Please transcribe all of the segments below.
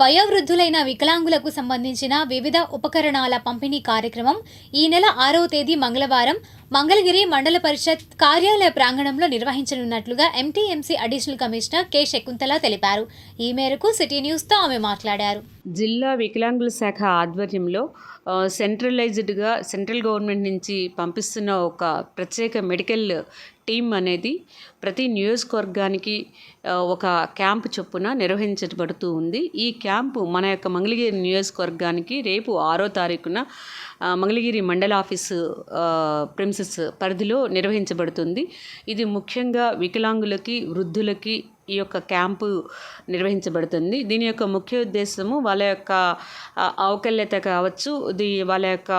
వయోవృద్ధులైన వికలాంగులకు సంబంధించిన వివిధ ఉపకరణాల పంపిణీ కార్యక్రమం ఈ నెల ఆరవ తేదీ మంగళవారం మంగళగిరి మండల పరిషత్ కార్యాలయ ప్రాంగణంలో నిర్వహించనున్నట్లుగా MTMC additional commissioner K Shakuntala తెలిపారు. ఈ మేరకు సిటీ న్యూస్తో ఆమె మాట్లాడారు. జిల్లా వికలాంగుల శాఖ ఆధ్వర్యంలో సెంట్రలైజ్డ్గా సెంట్రల్ గవర్నమెంట్ నుంచి పంపిస్తున్న ఒక ప్రత్యేక మెడికల్ టీం అనేది ప్రతి నియోజకవర్గానికి ఒక క్యాంప్ చొప్పున నిర్వహించబడుతూ ఉంది. ఈ క్యాంపు మన యొక్క మంగళగిరి నియోజకవర్గానికి రేపు ఆరో తారీఖున మంగళగిరి మండల ఆఫీసు ప్రిన్సెస్ పరిధిలో నిర్వహించబడుతుంది. ఇది ముఖ్యంగా వికలాంగులకి వృద్ధులకి ఈ యొక్క క్యాంపు నిర్వహించబడుతుంది. దీని యొక్క ముఖ్య ఉద్దేశము వాళ్ళ యొక్క అవకల్యత కావచ్చు ఇది వాళ్ళ యొక్క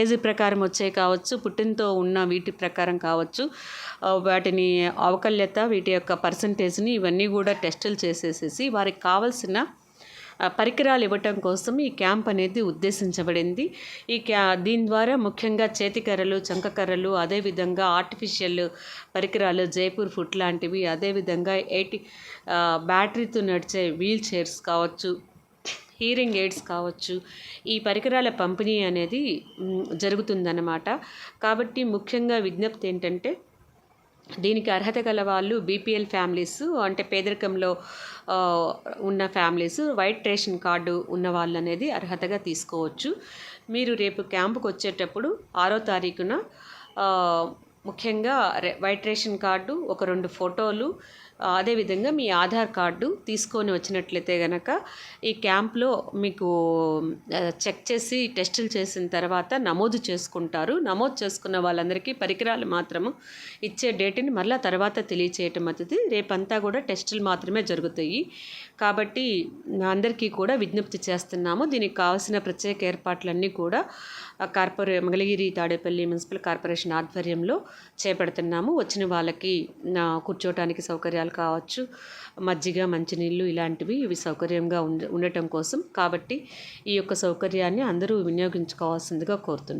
ఏజ్ ప్రకారం వచ్చే కావచ్చు పుట్టినతో ఉన్న వీటి ప్రకారం కావచ్చు వాటిని అవకల్యత వీటి యొక్క పర్సంటేజ్ని ఇవన్నీ కూడా టెస్టులు చేసేసేసి వారికి కావాల్సిన పరికరాలు ఇవ్వటం కోసం ఈ క్యాంప్ అనేది ఉద్దేశించబడింది. ఈ క్యా దీని ద్వారా ముఖ్యంగా చేతికర్రలు చంకకర్రలు అదేవిధంగా ఆర్టిఫిషియల్ పరికరాలు జైపూర్ ఫుట్ లాంటివి అదేవిధంగా ఎయిటీ బ్యాటరీతో నడిచే వీల్ చైర్స్ కావచ్చు హీరింగ్ ఎయిడ్స్ కావచ్చు ఈ పరికరాల పంపిణీ అనేది జరుగుతుందన్నమాట. కాబట్టి ముఖ్యంగా విజ్ఞప్తి ఏంటంటే దీనికి అర్హత గల వాళ్ళు బీపీఎల్ ఫ్యామిలీస్ అంటే పేదరికంలో ఉన్న ఫ్యామిలీస్ వైట్ రేషన్ కార్డు ఉన్న వాళ్ళు అనేది అర్హతగా తీసుకోవచ్చు. మీరు రేపు క్యాంపుకి వచ్చేటప్పుడు ఆరో తారీఖున ముఖ్యంగా వైట్ రేషన్ కార్డు ఒక రెండు ఫోటోలు అదేవిధంగా మీ ఆధార్ కార్డు తీసుకొని వచ్చినట్లయితే కనుక ఈ క్యాంప్లో మీకు చెక్ చేసి టెస్టులు చేసిన తర్వాత నమోదు చేసుకుంటారు. నమోదు చేసుకున్న వాళ్ళందరికీ పరికరాలు మాత్రము ఇచ్చే డేట్ని మళ్ళీ తర్వాత తెలియచేయటం అవుతుంది రేపంతా కూడా టెస్టులు మాత్రమే జరుగుతాయి. కాబట్టి అందరికీ కూడా విజ్ఞప్తి చేస్తున్నాము. దీనికి కావాల్సిన ప్రత్యేక ఏర్పాట్లన్నీ కూడా కార్పొరే మంగళగిరి తాడేపల్లి మున్సిపల్ కార్పొరేషన్ ఆధ్వర్యంలో చేపడుతున్నాము. వచ్చిన వాళ్ళకి కూర్చోటానికి సౌకర్యాలు సౌకర్యాలు కావచ్చు మజ్జిగ మంచినీళ్ళు ఇలాంటివి ఇవి సౌకర్యంగా ఉండ ఉండటం కోసం. కాబట్టి ఈ యొక్క సౌకర్యాన్ని అందరూ వినియోగించుకోవాల్సిందిగా కోరుతున్నాను